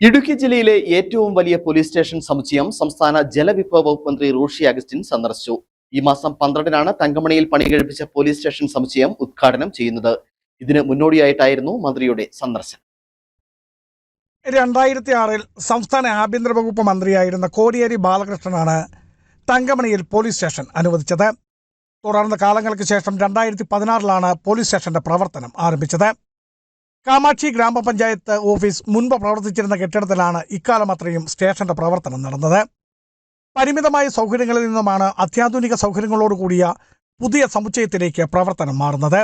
ഇടുക്കി ജില്ലയിലെ ഏറ്റവും വലിയ പോലീസ് സ്റ്റേഷൻ സമുച്ചയം സംസ്ഥാന ജലവിഭവ വകുപ്പ് മന്ത്രി റോഷി അഗസ്റ്റിൻ സന്ദർശിച്ചു. ഈ മാസം പന്ത്രണ്ടിനാണ് തങ്കമണിയിൽ പണി കഴിപ്പിച്ച പോലീസ് സ്റ്റേഷൻ സമുച്ചയം ഉദ്ഘാടനം ചെയ്യുന്നത്. ഇതിന് മുന്നോടിയായിട്ടായിരുന്നു മന്ത്രിയുടെ സന്ദർശനം. രണ്ടായിരത്തി ആറിൽ സംസ്ഥാന ആഭ്യന്തര വകുപ്പ് മന്ത്രിയായിരുന്ന കോടിയേരി ബാലകൃഷ്ണനാണ് തങ്കമണിയിൽ പോലീസ് സ്റ്റേഷൻ അനുവദിച്ചത്. തുടർന്ന് കാലങ്ങൾക്ക് ശേഷം രണ്ടായിരത്തി പതിനാറിലാണ് പോലീസ് സ്റ്റേഷന്റെ പ്രവർത്തനം ആരംഭിച്ചത്. കാമാക്ഷി ഗ്രാമപഞ്ചായത്ത് ഓഫീസ് മുൻപ് പ്രവർത്തിച്ചിരുന്ന കെട്ടിടത്തിലാണ് ഇക്കാലം അത്രയും സ്റ്റേഷന്റെ പ്രവർത്തനം നടന്നത്. പരിമിതമായ സൗകര്യങ്ങളിൽ നിന്നുമാണ് അത്യാധുനിക സൗകര്യങ്ങളോടുകൂടിയ പുതിയ സമുച്ചയത്തിലേക്ക് പ്രവർത്തനം മാറുന്നത്.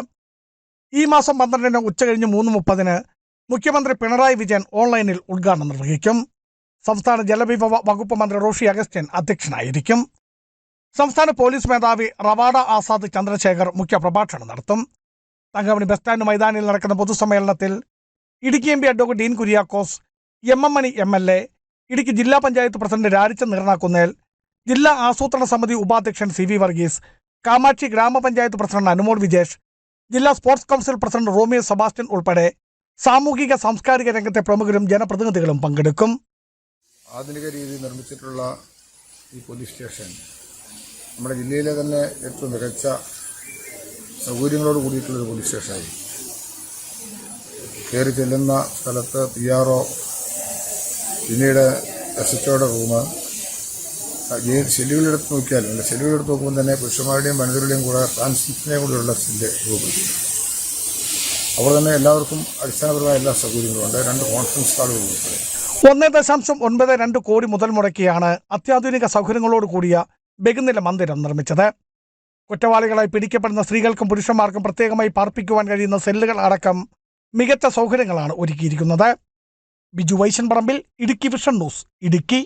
ഈ മാസം പന്ത്രണ്ടിന് ഉച്ചകഴിഞ്ഞ് മൂന്ന് മുപ്പതിന് മുഖ്യമന്ത്രി പിണറായി വിജയൻ ഓൺലൈനിൽ ഉദ്ഘാടനം നിർവഹിക്കും. സംസ്ഥാന ജലവിഭവ വകുപ്പ് മന്ത്രി റോഷി അഗസ്റ്റ്യൻ അധ്യക്ഷനായിരിക്കും. സംസ്ഥാന പോലീസ് മേധാവി റവാഡ ആസാദ് ചന്ദ്രശേഖർ മുഖ്യപ്രഭാഷണം നടത്തും. തങ്കമണി ബസ് സ്റ്റാൻഡ് മൈതാനിയിൽ നടക്കുന്ന പൊതുസമ്മേളനത്തിൽ Idukki M P advocate Dean Kuriakose M M Mani M L A Idukki ജില്ലാ പഞ്ചായത്ത് പ്രസിഡന്റ് രാരിച്ച നീർണാക്കുന്നേൽ ജില്ലാ ആസൂത്രണ സമിതി ഉപാധ്യക്ഷൻ സി വി വർഗീസ് കാമാക്ഷി ഗ്രാമപഞ്ചായത്ത് പ്രസിഡന്റ് അനുമോൾ വിജേഷ് ജില്ലാ sports council president Romeo Sebastian ഉൾപ്പെടെ സാമൂഹിക സാംസ്കാരിക രംഗത്തെ പ്രമുഖരും ജനപ്രതിനിധികളും പങ്കെടുക്കും. ആധുനിക രീതിയിൽ നിർമ്മിച്ചിട്ടുള്ള ഈ പോലീസ് സ്റ്റേഷൻ നമ്മുടെ ജില്ലയിലെ തന്നെ ഏറ്റവും മികച്ച സൗകര്യങ്ങളോട് കൂടിയിട്ടുള്ളൊരു പോലീസ് സ്റ്റേഷനായി. കയറി ചെല്ലുന്ന സ്ഥലത്ത് പി ആർ ഒ പിന്നീട് എസ് എച്ച് ഒയുടെ റൂം സെല്ലുകളെടുത്ത് നോക്കിയാലും അല്ല സെല്ലുകളെടുത്ത് നോക്കുമ്പോൾ തന്നെ പുരുഷന്മാരുടെയും വനിതകളുടെയും കൂടെ ട്രാൻസ്മിഷനെയും കൂടെയുള്ള സെല്ല് റൂം അവിടെ തന്നെ എല്ലാവർക്കും അടിസ്ഥാനപരമായ എല്ലാ സൗകര്യങ്ങളും ഉണ്ട്. രണ്ട് കോൺഫറൻസ് ഹാളുകളും ഉൾപ്പെടെ ഒന്നേ ദശാംശം ഒൻപത് രണ്ട് കോടി മുതൽ മുടക്കിയാണ് അത്യാധുനിക സൗകര്യങ്ങളോട് കൂടിയ മന്ദിരം നിർമ്മിച്ചത്. കുറ്റവാളികളായി പിടിക്കപ്പെടുന്ന സ്ത്രീകൾക്കും പുരുഷന്മാർക്കും പ്രത്യേകമായി പാർപ്പിക്കുവാൻ കഴിയുന്ന സെല്ലുകൾ അടക്കം മികച്ച സൗകര്യങ്ങളാണ് ഒരുക്കിയിരിക്കുന്നത്. Biju Vaishan Parambil Idukki vision news Idukki.